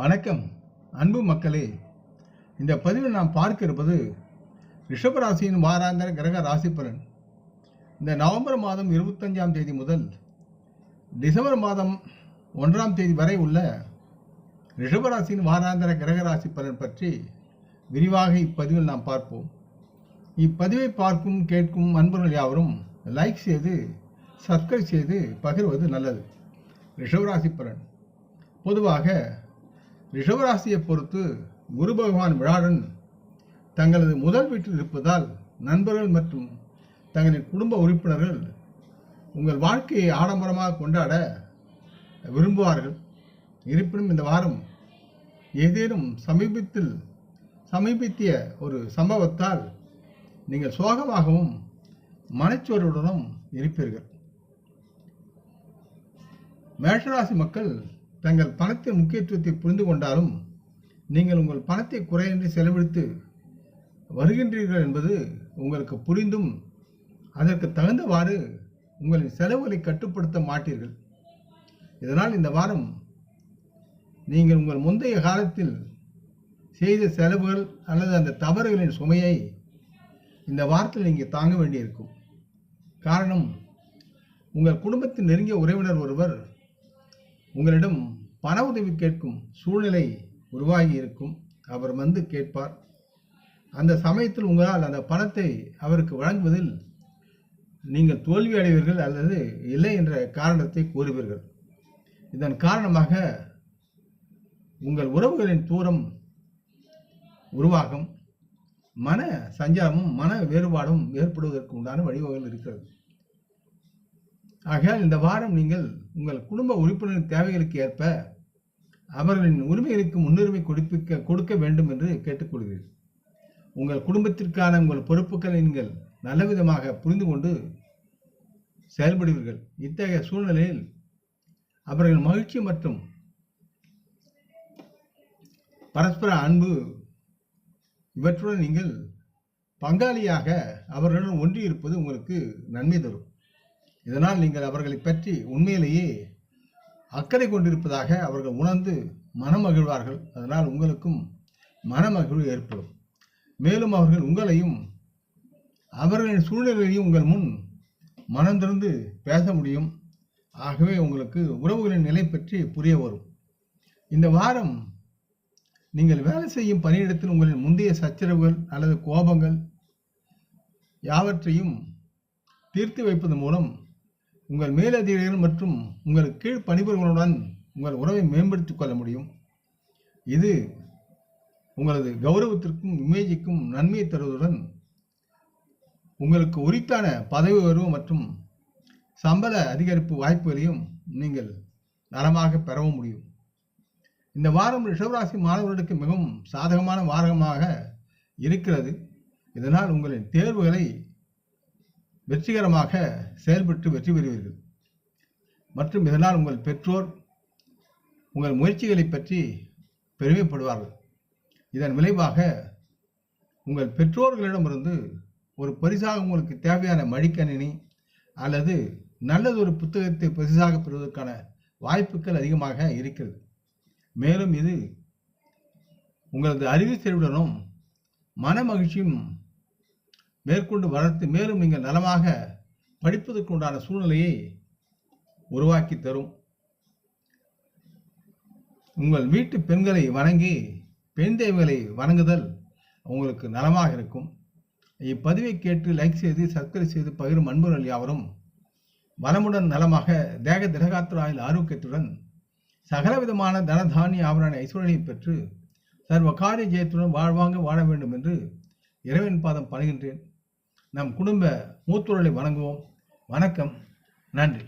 வணக்கம் அன்பு மக்களே. இந்த பதிவில் நாம் பார்க்க இருப்பது ரிஷபராசியின் வாராந்திர கிரக ராசி பலன் இந்த நவம்பர் மாதம் இருபத்தஞ்சாம் தேதி முதல் டிசம்பர் மாதம் ஒன்றாம் தேதி வரை உள்ள ரிஷபராசியின் வாராந்திர கிரக ராசி பலன் பற்றி விரிவாக இப்பதிவில் நாம் பார்ப்போம். இப்பதிவை பார்க்கும் கேட்கும் அன்பர்கள் யாவரும் லைக் செய்து சப்ஸ்கிரைப் செய்து பகிர்வது நல்லது. ரிஷபராசி பலன் பொதுவாக ரிஷபராசியை பொறுத்து குரு பகவான் விழாடன் தங்களது முதல் வீட்டில் இருப்பதால் நண்பர்கள் மற்றும் தங்களின் குடும்ப உறுப்பினர்கள் உங்கள் வாழ்க்கையை ஆடம்பரமாக கொண்டாட விரும்புவார்கள். இருப்பினும் இந்த வாரம் ஏதேனும் சமீபத்தில் சமீபத்திய ஒரு சம்பவத்தால் நீங்கள் சோகமாகவும் மனச்சோர்வுடனும் இருப்பீர்கள். மேஷராசி மக்கள் தங்கள் பணத்தின் முக்கியத்துவத்தை புரிந்து கொண்டாலும் நீங்கள் உங்கள் பணத்தை குறையின்றி செலவழித்து வருகின்றீர்கள் என்பது உங்களுக்கு புரிந்தும் அதற்கு தகுந்தவாறு உங்களின் செலவுகளை கட்டுப்படுத்த மாட்டீர்கள். இதனால் இந்த வாரம் நீங்கள் உங்கள் முந்தைய காலத்தில் செய்த செலவுகள் அல்லது அந்த தவறுகளின் சுமையை இந்த வாரத்தில் நீங்கள் தாங்க வேண்டியிருக்கும். காரணம் உங்கள் குடும்பத்தின் நெருங்கிய உறவினர் ஒருவர் உங்களிடம் பண உதவி கேட்கும் சூழ்நிலை உருவாகி இருக்கும். அவர் வந்து கேட்பார். அந்த சமயத்தில் உங்களால் அந்த பணத்தை அவருக்கு வழங்குவதில் நீங்கள் தோல்வி அடைவீர்கள் அல்லது இல்லை என்ற காரணத்தை கூறுவீர்கள். இதன் காரணமாக உங்கள் உறவுகளின் தூரம் உருவாகும். மன சஞ்சாரமும் மன வேறுபாடும் ஏற்படுவதற்கு உண்டான வழிவகைகள் இருக்கிறது. ஆகையால் இந்த வாரம் நீங்கள் உங்கள் குடும்ப உறுப்பினரின் தேவைகளுக்கு ஏற்ப அவர்களின் உரிமைகளுக்கு முன்னுரிமை கொடுப்பிக்க கொடுக்க வேண்டும் என்று கேட்டுக்கொள்கிறீர்கள் உங்கள் குடும்பத்திற்கான உங்கள் பொறுப்புகளை நீங்கள் நல்லவிதமாக புரிந்து கொண்டு செயல்படுவீர்கள். இத்தகைய சூழ்நிலையில் அவர்கள் மகிழ்ச்சி மற்றும் பரஸ்பர அன்பு இவற்றுடன் நீங்கள் பங்காளியாக அவர்களுடன் ஒன்றி இருப்பது உங்களுக்கு நன்மை தரும். இதனால் நீங்கள் அவர்களை பற்றி உண்மையிலேயே அக்கறை கொண்டிருப்பதாக அவர்கள் உணர்ந்து மனமகிழ்வார்கள். அதனால் உங்களுக்கும் மனமகிழ்வு ஏற்படும். மேலும் அவர்கள் உங்களையும் அவர்களின் சூழ்நிலையையும் உங்கள் முன் மனம் திறந்து பேச முடியும். ஆகவே உங்களுக்கு உறவுகளின் நிலை பற்றி புரிய வரும். இந்த வாரம் நீங்கள் வேலை செய்யும் பணியிடத்தில் உங்களின் முந்தைய சச்சரவுகள் அல்லது கோபங்கள் யாவற்றையும் தீர்த்து வைப்பதன் மூலம் உங்கள் மேலதிகாரிகள் மற்றும் உங்கள் கீழ் பணிபுரிவர்களுடன் உங்கள் உறவை மேம்படுத்திக் கொள்ள முடியும். இது உங்களது கௌரவத்திற்கும் இமேஜுக்கும் நன்மையை தருவதுடன் உங்களுக்கு உரித்தான பதவி உயர்வு மற்றும் சம்பள அதிகரிப்பு வாய்ப்புகளையும் நீங்கள் நலமாக பெறவும் முடியும். இந்த வாரம் ரிஷவராசி மாணவர்களுக்கு மிகவும் சாதகமான வாரமாக இருக்கிறது. இதனால் உங்களின் தேர்வுகளை வெற்றிகரமாக செயல்பட்டு வெற்றி பெறுவீர்கள். மற்றும் இதனால் உங்கள் பெற்றோர் உங்கள் முயற்சிகளை பற்றி பெருமைப்படுவார்கள். இதன் விளைவாக உங்கள் பெற்றோர்களிடமிருந்து ஒரு பரிசாக உங்களுக்கு தேவையான மடிக்கணினி அல்லது நல்லதொரு புத்தகத்தை பரிசாக பெறுவதற்கான வாய்ப்புகள் அதிகமாக இருக்கிறது. மேலும் இது உங்களது அறிவு செறிவுடனும் மன மகிழ்ச்சியும் மேற்கொண்டு வளர்த்து மேலும் நீங்கள் நலமாக படிப்பதற்கு உண்டான சூழ்நிலையை உருவாக்கி தரும். உங்கள் வீட்டு பெண்களை வணங்கி பெண் தெய்வங்களை வணங்குதல் உங்களுக்கு நலமாக இருக்கும். இப்பதிவை கேட்டு லைக் செய்து சப்ஸ்கிரைப் செய்து பகிரும் அன்பர்கள் யாவரும் வளமுடன் நலமாக தேக திரகாத்துராயில் ஆரோக்கியத்துடன் சகலவிதமான தனதானிய ஆபரண ஐஸ்வர்யை பெற்று சர்வ காரிய ஜெயத்துடன் வாழ்வாங்க வாழ வேண்டும் என்று இறைவன் பாதம் பணிகின்றேன். நம் குடும்ப மூத்தோர்களை வணங்குவோம். வணக்கம். நன்றி.